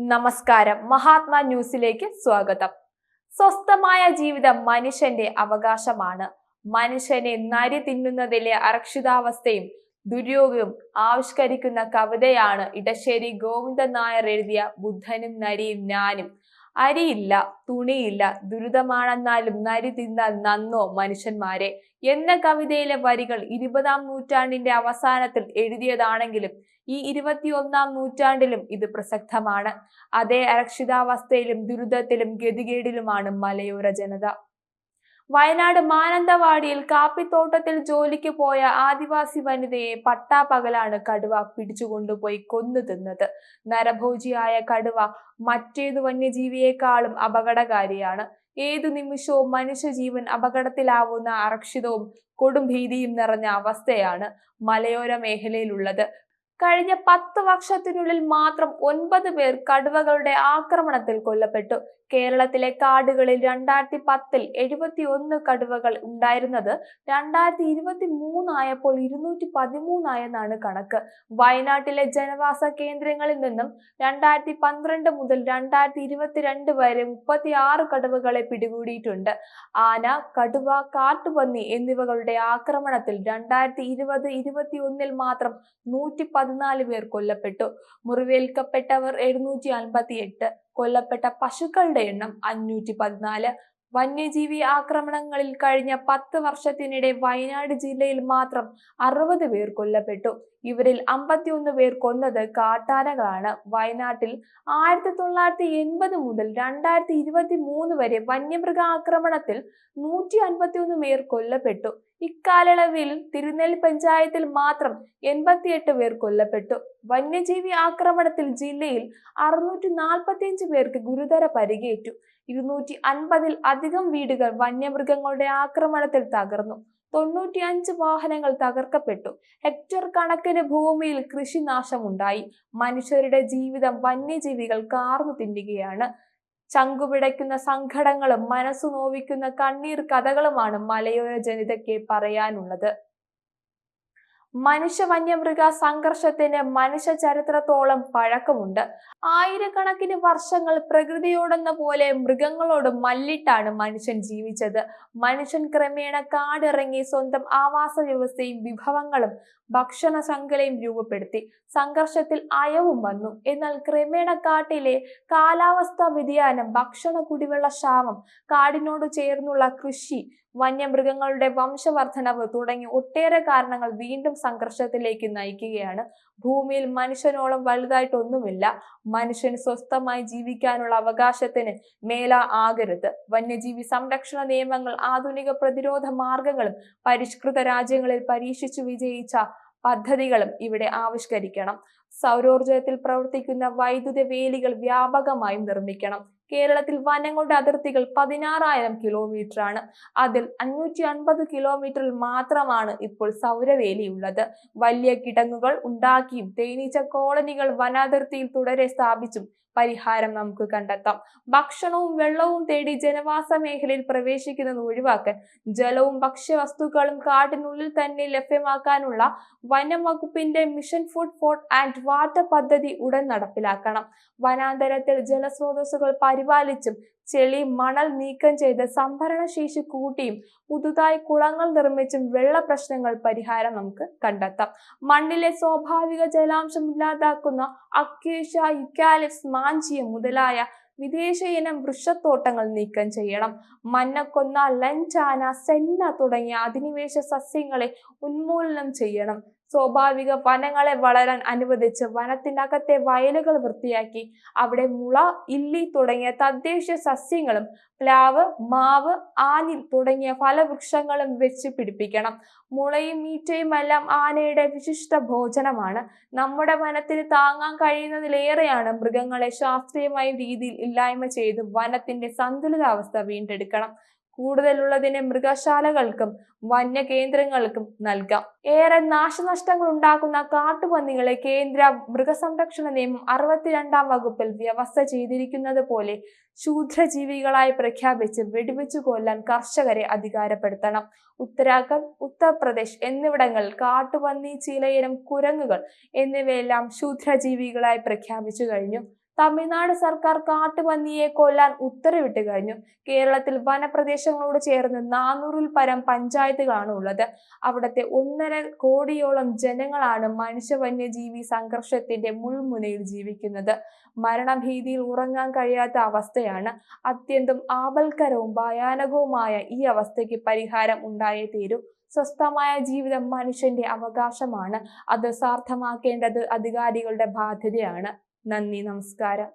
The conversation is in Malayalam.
നമസ്കാരം. മഹാത്മാ ന്യൂസിലേക്ക് സ്വാഗതം. സ്വസ്ഥമായ ജീവിതം മനുഷ്യന്റെ അവകാശമാണ്. മനുഷ്യനെ നരി തിന്നുന്നതിലെ അരക്ഷിതാവസ്ഥയും ദുര്യോഗവും ആവിഷ്കരിക്കുന്ന കവിതയാണ് ഇടശ്ശേരി ഗോവിന്ദൻ നായർ എഴുതിയ ബുദ്ധനും നരിയും ഞാനും. അരിയില്ല തുണിയില്ല ദുരിതമാണെന്നാലും നരി തിന്നാൽ നന്നോ മനുഷ്യന്മാരെ. എന്ന കവിതയിലെ വരികൾ ഇരുപതാം നൂറ്റാണ്ടിന്റെ അവസാനത്തിൽ എഴുതിയതാണെങ്കിലും ഈ ഇരുപത്തിയൊന്നാം നൂറ്റാണ്ടിലും ഇത് പ്രസക്തമാണ്. അതേ അരക്ഷിതാവസ്ഥയിലും ദുരിതത്തിലും ഗതികേടിലുമാണ് മലയോര ജനത. വയനാട് മാനന്തവാടിയിൽ കാപ്പിത്തോട്ടത്തിൽ ജോലിക്ക് പോയ ആദിവാസി വനിതയെ പട്ടാപകലാണ് കടുവ പിടിച്ചുകൊണ്ടുപോയി കൊന്നു തിന്നത്. നരഭോജിയായ കടുവ മറ്റേതു വന്യജീവിയേക്കാളും അപകടകാരിയാണ്. ഏതു നിമിഷവും മനുഷ്യജീവൻ അപകടത്തിലാവുന്ന അരക്ഷിതവും കൊടും ഭീതിയും നിറഞ്ഞ അവസ്ഥയാണ് മലയോര മേഖലയിലുള്ളത്. കഴിഞ്ഞ പത്ത് വർഷത്തിനുള്ളിൽ മാത്രം ഒൻപത് പേർ കടുവകളുടെ ആക്രമണത്തിൽ കൊല്ലപ്പെട്ടു. കേരളത്തിലെ കാടുകളിൽ രണ്ടായിരത്തി പത്തിൽ എഴുപത്തി ഒന്ന് കടുവകൾ ഉണ്ടായിരുന്നത് രണ്ടായിരത്തി ഇരുപത്തി മൂന്നായപ്പോൾ ഇരുന്നൂറ്റി പതിമൂന്നായെന്നാണ് കണക്ക്. വയനാട്ടിലെ ജനവാസ കേന്ദ്രങ്ങളിൽ നിന്നും രണ്ടായിരത്തി പന്ത്രണ്ട് മുതൽ രണ്ടായിരത്തി ഇരുപത്തിരണ്ട് വരെ മുപ്പത്തി ആറ് കടുവകളെ പിടികൂടിയിട്ടുണ്ട്. ആന കടുവ കാട്ടുപന്നി എന്നിവകളുടെ ആക്രമണത്തിൽ രണ്ടായിരത്തി ഇരുപത് ഇരുപത്തി ഒന്നിൽ മാത്രം നൂറ്റി പതിനാല് പേർ കൊല്ലപ്പെട്ടു. മുറിവേൽക്കപ്പെട്ടവർ എഴുന്നൂറ്റി അൻപത്തി എട്ട് കൊല്ലപ്പെട്ട പശുക്കളുടെ എണ്ണം അഞ്ഞൂറ്റി പതിനാല് വന്യജീവി ആക്രമണങ്ങളിൽ കഴിഞ്ഞ പത്ത് വർഷത്തിനിടെ വയനാട് ജില്ലയിൽ മാത്രം അറുപത് പേർ കൊല്ലപ്പെട്ടു. ഇവരിൽ അമ്പത്തിയൊന്ന് പേർ കൊന്നത് കാട്ടാനകളാണ്. വയനാട്ടിൽ ആയിരത്തി തൊള്ളായിരത്തി എൺപത് മുതൽ രണ്ടായിരത്തി ഇരുപത്തി മൂന്ന് വരെ വന്യമൃഗ ആക്രമണത്തിൽ നൂറ്റി അൻപത്തിയൊന്ന് പേർ കൊല്ലപ്പെട്ടു. ഇക്കാലയളവിൽ തിരുനെല്ലി പഞ്ചായത്തിൽ മാത്രം എൺപത്തിയെട്ട് പേർ കൊല്ലപ്പെട്ടു. വന്യജീവി ആക്രമണത്തിൽ ജില്ലയിൽ അറുന്നൂറ്റി നാൽപ്പത്തിയഞ്ച് പേർക്ക് ഗുരുതര പരിക്കേറ്റു. ഇരുന്നൂറ്റി അൻപതിൽ അധികം വീടുകൾ വന്യമൃഗങ്ങളുടെ ആക്രമണത്തിൽ തകർന്നു. തൊണ്ണൂറ്റി അഞ്ച് വാഹനങ്ങൾ തകർക്കപ്പെട്ടു. ഹെക്ടർ കണക്കിന് ഭൂമിയിൽ കൃഷിനാശമുണ്ടായി. മനുഷ്യരുടെ ജീവിതം വന്യജീവികൾ കാർന്നു തിന്നുകയാണ്. ചങ്കുപിടയ്ക്കുന്ന സങ്കടങ്ങളും മനസ്സു നോവിക്കുന്ന കണ്ണീർ കഥകളുമാണ് മലയോര ജനിതയ്ക്ക് പറയാനുള്ളത്. മനുഷ്യ വന്യമൃഗ സംഘർഷത്തിന് മനുഷ്യ ചരിത്രത്തോളം പഴക്കമുണ്ട്. ആയിരക്കണക്കിന് വർഷങ്ങൾ പ്രകൃതിയോടെന്ന പോലെ മൃഗങ്ങളോട് മല്ലിട്ടാണ് മനുഷ്യൻ ജീവിച്ചത്. മനുഷ്യൻ ക്രമേണ കാടിറങ്ങി സ്വന്തം ആവാസ വ്യവസ്ഥയും വിഭവങ്ങളും ഭക്ഷണ ശൃംഖലയും രൂപപ്പെടുത്തി. സംഘർഷത്തിൽ അയവും വന്നു. എന്നാൽ ക്രമേണ കാട്ടിലെ കാലാവസ്ഥാ വ്യതിയാനം ഭക്ഷണ കുടിവെള്ള ക്ഷാമം കാടിനോട് ചേർന്നുള്ള കൃഷി വന്യമൃഗങ്ങളുടെ വംശവർദ്ധനവ് തുടങ്ങി ഒട്ടേറെ കാരണങ്ങൾ വീണ്ടും സംഘർഷത്തിലേക്ക് നയിക്കുകയാണ്. ഭൂമിയിൽ മനുഷ്യനോളം വലുതായിട്ടൊന്നുമില്ല. മനുഷ്യൻ സ്വസ്ഥമായി ജീവിക്കാനുള്ള അവകാശത്തിന് മേല ആകരുത്. വന്യജീവി സംരക്ഷണ നിയമങ്ങൾ ആധുനിക പ്രതിരോധ മാർഗങ്ങളും പരിഷ്കൃത രാജ്യങ്ങളിൽ പരീക്ഷിച്ചു വിജയിച്ച പദ്ധതികളും ഇവിടെ ആവിഷ്കരിക്കണം. സൗരോർജത്തിൽ പ്രവർത്തിക്കുന്ന വൈദ്യുത വേലികൾ വ്യാപകമായും നിർമ്മിക്കണം. കേരളത്തിൽ വനങ്ങളുടെ അതിർത്തികൾ പതിനാറായിരം കിലോമീറ്റർ ആണ്. അതിൽ അഞ്ഞൂറ്റി അൻപത് കിലോമീറ്ററിൽ മാത്രമാണ് ഇപ്പോൾ സൗരവേലിയുള്ളത്. വലിയ കിടങ്ങുകൾ ഉണ്ടാക്കിയും തേനീച്ച കോളനികൾ വനാതിർത്തിയിൽ തുടരെ സ്ഥാപിച്ചും പരിഹാരം നമുക്ക് കണ്ടെത്താം. ഭക്ഷണവും വെള്ളവും തേടി ജനവാസ മേഖലയിൽ പ്രവേശിക്കുന്നത് ഒഴിവാക്കാൻ ജലവും ഭക്ഷ്യവസ്തുക്കളും കാട്ടിനുള്ളിൽ തന്നെ ലഭ്യമാക്കാനുള്ള വനം വകുപ്പിന്റെ mission food for and water പദ്ധതി ഉടൻ നടപ്പിലാക്കണം. വനാന്തരത്തിൽ ജലസ്രോതസ്സുകൾ പരിപാലിച്ചും ചെളി മണൽ നീക്കം ചെയ്ത് സംഭരണ ശേഷി കൂട്ടിയും പുതുതായി കുളങ്ങൾ നിർമ്മിച്ചും വെള്ള പ്രശ്നങ്ങൾ പരിഹാരം നമുക്ക് കണ്ടെത്താം. മണ്ണിലെ സ്വാഭാവിക ജലാംശം ഇല്ലാതാക്കുന്ന അക്വേഷ യുക്കാലിപ്സ് മാഞ്ചിയം മുതലായ വിദേശ ഇനം വൃക്ഷത്തോട്ടങ്ങൾ നീക്കം ചെയ്യണം. മന്നക്കൊന്ന ലഞ്ചാന സെന്ന തുടങ്ങിയ അധിനിവേശ സസ്യങ്ങളെ ഉന്മൂലനം ചെയ്യണം. സ്വാഭാവിക വനങ്ങളെ വളരാൻ അനുവദിച്ച് വനത്തിനകത്തെ വയലുകൾ വൃത്തിയാക്കി അവിടെ മുള ഇല്ലി തുടങ്ങിയ തദ്ദേശീയ സസ്യങ്ങളും പ്ലാവ് മാവ് ആനിൽ തുടങ്ങിയ ഫലവൃക്ഷങ്ങളും വെച്ച് പിടിപ്പിക്കണം. മുളയും മീറ്റയും എല്ലാം ആനയുടെ വിശിഷ്ട ഭോജനമാണ്. നമ്മുടെ വനത്തിന് താങ്ങാൻ കഴിയുന്നതിലേറെയാണ് മൃഗങ്ങളെ ശാസ്ത്രീയമായ രീതിയിൽ ഇല്ലായ്മ ചെയ്ത് വനത്തിന്റെ സന്തുലിതാവസ്ഥ വീണ്ടെടുക്കണം. കൂടുതലുള്ളതിനെ മൃഗശാലകൾക്കും വന്യകേന്ദ്രങ്ങൾക്കും നൽകാം. ഏറെ നാശനഷ്ടങ്ങൾ ഉണ്ടാക്കുന്ന കാട്ടുപന്നികളെ കേന്ദ്ര മൃഗസംരക്ഷണ നിയമം അറുപത്തിരണ്ടാം വകുപ്പിൽ വ്യവസ്ഥ ചെയ്തിരിക്കുന്നത് പോലെ ശൂദ്രജീവികളായി പ്രഖ്യാപിച്ച് വെടിവെച്ചു കൊല്ലാൻ കർഷകരെ അധികാരപ്പെടുത്തണം. ഉത്തരാഖണ്ഡ് ഉത്തർപ്രദേശ് എന്നിവിടങ്ങളിൽ കാട്ടുപന്നി ചീലയിനം കുരങ്ങുകൾ എന്നിവയെല്ലാം ശൂദ്രജീവികളായി പ്രഖ്യാപിച്ചു കഴിഞ്ഞു. തമിഴ്നാട് സർക്കാർ കാട്ടുപന്നിയെ കൊല്ലാൻ ഉത്തരവിട്ട് കഴിഞ്ഞു. കേരളത്തിൽ വനപ്രദേശങ്ങളോട് ചേർന്ന് നാനൂറിൽ പരം പഞ്ചായത്തുകളാണ് ഉള്ളത്. അവിടുത്തെ ഒന്നര കോടിയോളം ജനങ്ങളാണ് മനുഷ്യ വന്യജീവി സംഘർഷത്തിന്റെ മുൾമുനയിൽ ജീവിക്കുന്നത്. മരണഭീതിയിൽ ഉറങ്ങാൻ കഴിയാത്ത അവസ്ഥയാണ്. അത്യന്തം ആപൽക്കരവും ഭയാനകവുമായ ഈ അവസ്ഥയ്ക്ക് പരിഹാരം ഉണ്ടായേ തീരൂ. സ്വസ്ഥമായ ജീവിതം മനുഷ്യന്റെ അവകാശമാണ്. അത് സാർത്ഥമാക്കേണ്ടത് അധികാരികളുടെ ബാധ്യതയാണ്. നന്ദി നമസ്കാരം.